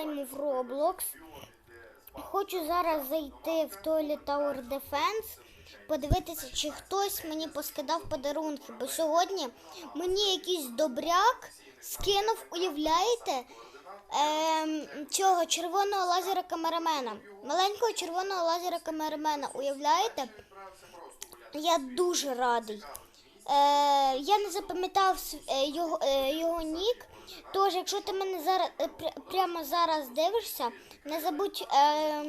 граємо в Roblox. Хочу зараз зайти в Toilet Tower Defense, подивитися, чи хтось мені поскидав подарунки. Бо сьогодні мені якийсь добряк скинув, уявляєте, ем, цього червоного лазера камерамена. Маленького червоного лазера камерамена, уявляєте? Я дуже радий. Е, я не запам'ятав е, його, е, його нік. Тож, якщо ти мене зараз прямо зараз дивишся, не забудь, е,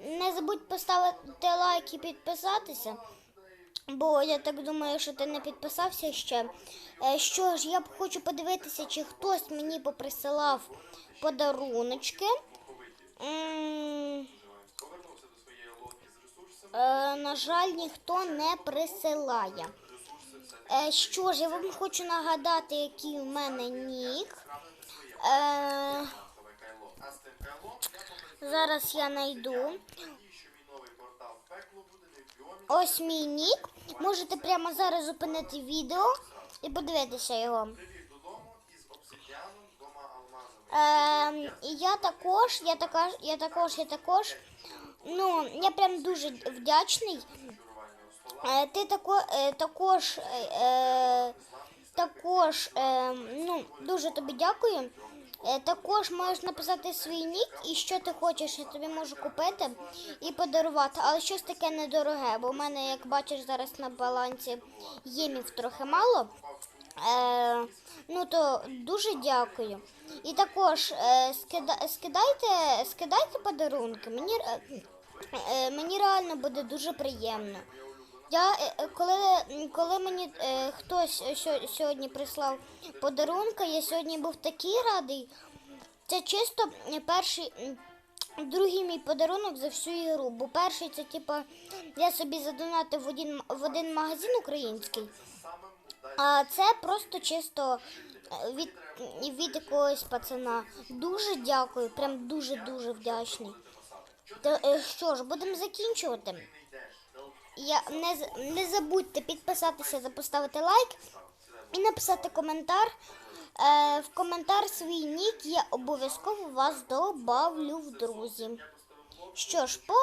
не забудь поставити лайк і підписатися. Бо я так думаю, що ти не підписався ще. Що ж, я б хочу подивитися, чи хтось мені поприсилав подаруночки. На жаль, ніхто не присилає. Е, що ж, я вам хочу нагадати, який у мене нік. Е, зараз я знайду. Ось мій нік. Можете прямо зараз зупинити відео і подивитися його. Е, я також, я також, я також, я також. Ну, я прям дуже вдячний. Ти тако, е, також, е, е, також, ну, дуже тобі дякую. Також можеш написати свій нік і що ти хочеш, я тобі можу купити і подарувати. Але щось таке недороге, бо в мене, як бачиш, зараз на балансі ємів трохи мало. Е, ну то дуже дякую. І також е, скида, скидайте, скидайте подарунки. Мені, е, мені реально буде дуже приємно. Я е, е, коли, коли мені е, хтось сьо- сьогодні прислав подарунки, я сьогодні був такий радий. Це чисто е, перший. Другий мій подарунок за всю ігру, бо перший це типа я собі задонатив в один, в один магазин український, а це просто чисто е, від, від якогось пацана. Дуже дякую, прям дуже-дуже вдячний. Та, е, що ж, будемо закінчувати. Я, не, не забудьте підписатися запоставити лайк і написати коментар. Е, в коментар свій нік я обов'язково вас добавлю в друзі. Що ж, по